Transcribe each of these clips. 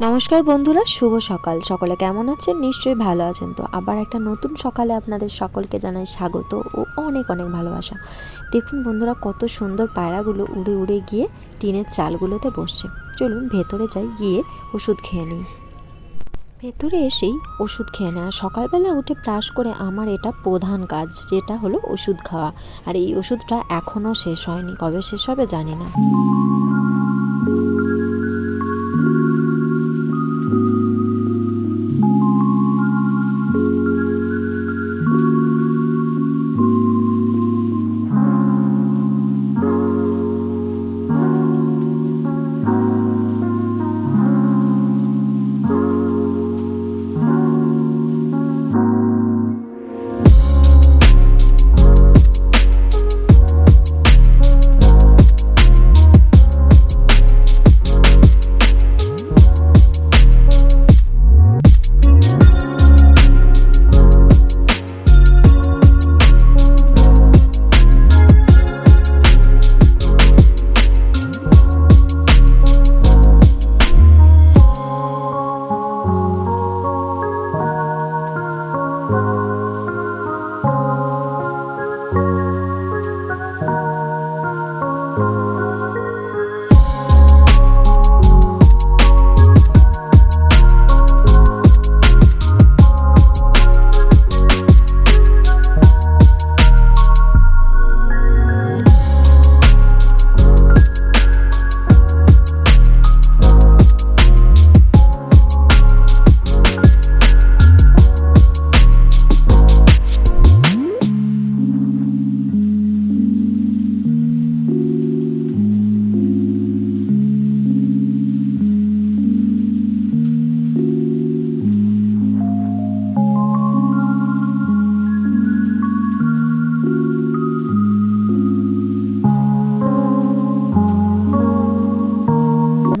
নমস্কার বন্ধুরা, শুভ সকাল। সকলে কেমন আছেন? নিশ্চয়ই ভালো আছেন তো। আবার একটা নতুন সকালে আপনাদের সকলকে জানাই স্বাগত ও অনেক অনেক ভালোবাসা। দেখুন বন্ধুরা, কত সুন্দর পায়রাগুলো উড়ে উড়ে গিয়ে টিনের চালগুলোতে বসছে। চলুন ভেতরে যাই, গিয়ে ওষুধ খেয়ে নিই। ভেতরে এসেই ওষুধ খেয়ে নেওয়া সকালবেলা উঠে ব্রাশ করে আমার এটা প্রধান কাজ, যেটা হলো ওষুধ খাওয়া। আর এই ওষুধটা এখনও শেষ হয়নি। কবে শেষ হবে জানি না।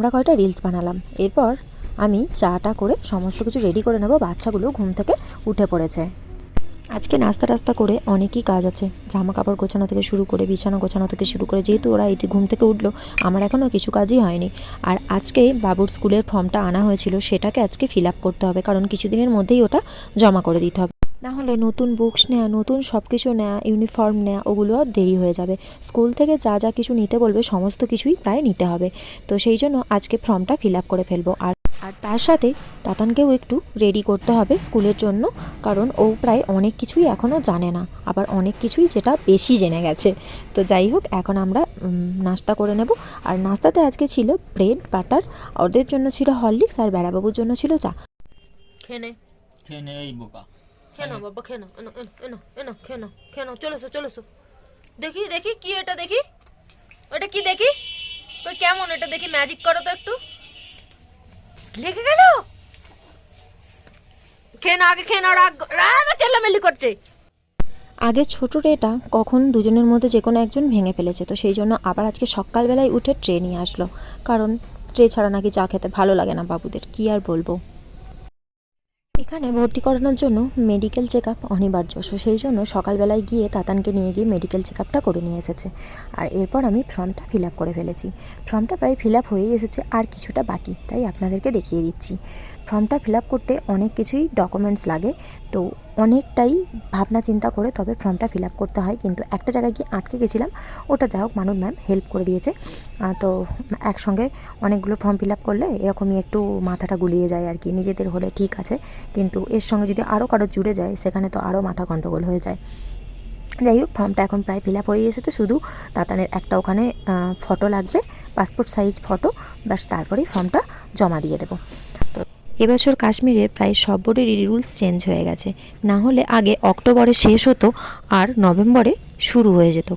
আমরা কয়টা রিলস বানালাম? এরপর আমি চাটা করে সমস্ত কিছু রেডি করে নেব। বাচ্চাগুলো ঘুম থেকে উঠে পড়েছে। আজকে নাস্তা টাস্তা করে অনেকই কাজ আছে। জামা কাপড় গোছানো থেকে শুরু করে, বিছানা গোছানো থেকে শুরু করে, যেহেতু ওরা এটি ঘুম থেকে উঠল, আমার এখনও কিছু কাজই হয়নি। আর আজকে বাবুর স্কুলের ফর্মটা আনা হয়েছিল, সেটাকে আজকে ফিল করতে হবে, কারণ কিছুদিনের মধ্যেই ওটা জমা করে দিতে হবে। না হলে নতুন বুকস নেওয়া নতুন সব কিছু নেওয়া ইউনিফর্ম নেওয়া ওগুলো আর দেরি হয়ে যাবে। স্কুল থেকে যা যা কিছু নিতে বলবে সমস্ত কিছুই প্রায় নিতে হবে। তো সেই জন্য আজকে ফর্মটা ফিল আপ করে ফেলব। আর আর তার সাথে তাতানকেও একটু রেডি করতে হবে স্কুলের জন্য কারণ ও প্রায় অনেক কিছুই এখনও জানে না। আবার অনেক কিছুই যেটা বেশি জেনে গেছে। তো যাই হোক এখন আমরা নাস্তা করে নেব। আর নাস্তাতে আজকে ছিল ব্রেড বাটার ওদের জন্য ছিল হরলিক্স আর বেড়াবাবুর জন্য ছিল চা। খেনে নে। খেয়ে এই বোকা। খেয়ে বাবা, খেয়ে এনো এনো এনো খেয়ে নাও খেয়ে নাও, চলে এসো চলে এসো। দেখি দেখি কি এটা, দেখি। ওটা কি দেখি? তো কেমন এটা দেখি ম্যাজিক করো তো একটু। লেগে গেল? খেয়ে নাও, আগে খেয়ে নাও, রাগ রাগ, চেল্লামেল্লি করছে। আগে ছোট ট্রেটা কখন দুজনের মধ্যে যে কোনো একজন ভেঙে ফেলেছে, তো সেই জন্য আবার আজকে সকালবেলায় উঠে ট্রে নিয়ে আসলো। কারণ ট্রে ছাড়া নাকি চা খেতে ভালো লাগে না বাবুদের, কি আর বলব? এখানে ভর্তি করানোর জন্য মেডিকেল চেক আপ অনিবার্য। সো সেই জন্য সকালবেলায় গিয়ে তাতানকে নিয়ে গিয়ে মেডিকেল চেক আপটা করে নিয়ে এসেছে। আর এরপর আমি ফর্মটা ফিল আপ করে ফেলেছি। ফর্মটা প্রায় ফিল আপ হয়েই এসেছে, আর কিছুটা বাকি, তাই আপনাদেরকে দেখিয়ে দিচ্ছি। ফর্মটা ফিল আপ করতে অনেক কিছুই ডকুমেন্টস লাগে। তো অনেকটাই ভাবনা চিন্তা করে তবে ফর্মটা ফিল আপ করতে হয়। কিন্তু একটা জায়গায় গিয়ে আটকে গেছিলাম, ওটা যা হোক মানুষ ম্যাম হেল্প করে দিয়েছে। তো একসঙ্গে অনেকগুলো ফর্ম ফিল আপ করলে এরকমই একটু মাথাটা গুলিয়ে যায় আর কি, নিজেদের হলে ঠিক আছে। কিন্তু এর সঙ্গে যদি আরও কারও জুড়ে যায়, সেখানে তো আরও মাথা গণ্ডগোল হয়ে যায়। যাই হোক, ফর্মটা এখন প্রায় ফিল আপ হয়ে তো শুধু তাতানের একটা ওখানে ফটো লাগবে পাসপোর্ট সাইজ ফটো ব্যাস তারপরেই ফর্মটা জমা দিয়ে দেবো। এবছর কাশ্মীরের প্রায় সব বোর্ডেরই রুলস চেঞ্জ হয়ে গেছে। না হলে আগে অক্টোবরে শেষ হতো আর নভেম্বরে শুরু হয়ে যেত।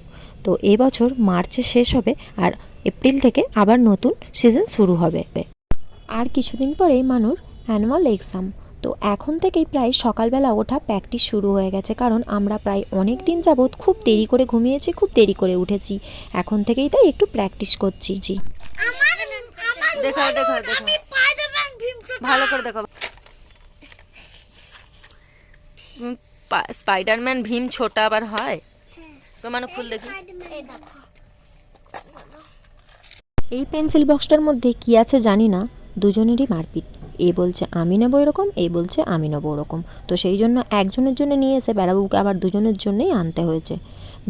তো এবছর মার্চে শেষ হবে আর এপ্রিল থেকে আবার নতুন সিজন শুরু হবে। আর কিছুদিন পরেই মানুর অ্যানুয়াল এক্সাম। তো এখন থেকেই প্রায় সকালবেলা ওঠা প্র্যাকটিস শুরু হয়ে গেছে কারণ আমরা প্রায় অনেক দিন যাবৎ খুব দেরি করে ঘুমিয়েছি খুব দেরি করে উঠেছি। এখন থেকেই তাই একটু প্র্যাকটিস করছি। জি দেখো দেখো দেখো। ভালো করে দেখো। স্পাইডারম্যান ভীম ছোটা আবার হয়? তো মানে ফুল দেখি। এই পেন্সিল বক্সটার মধ্যে কি আছে জানি না দুজনেরই মারপিট। এ বলছে আমি নেব এরকম এই বলছে আমি নেব ওরকম। তো সেই জন্য একজনের জন্য নিয়ে এসে বেড়াবুকে আবার দুজনের জন্যই আনতে হয়েছে।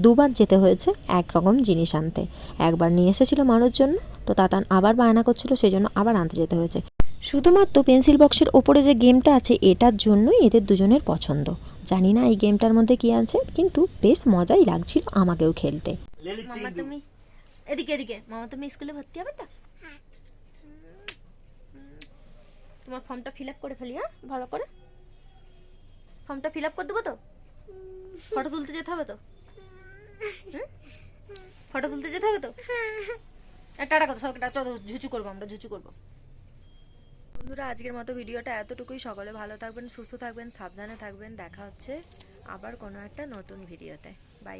দুবার যেতে হয়েছে এক রকম জিনিস আনতে। একবার নিয়ে এসেছিল মানুষ জন্য তো তাতান আবার বায়না করছিল সেই জন্য আবার আনতে যেতে হয়েছে। শুধুমাত্র পেন্সিল বক্সের ওপরে যে গেমটা আছে এটার জন্যই এদের দুজনের পছন্দ। জানি না এই গেমটার মধ্যে কী আছে কিন্তু বেশ মজাই লাগছিল আমাকেও খেলতে। মামা তুমি এদিকে এদিকে। মামা তুমি স্কুলে ভর্তি হবে তো? তোমার ফর্মটা ফিল আপ করে ফেলি হ্যাঁ? ভালো করে। ফর্মটা ফিল আপ করে দেবো তো? ফটো তুলতে যেতে হবে তো? ফটো তুলতে যেতে হবে তো? আর টাটা কথা সবাইকে টাটা চলো, ঝুচু করব আমরা ঝুচু করব। বন্ধুরা, আজকের মতো ভিডিওটা এতটুকুই। সকলে ভালো থাকবেন, সুস্থ থাকবেন, সাবধানে থাকবেন। দেখা হচ্ছে আবার কোনো একটা নতুন ভিডিওতে। বাই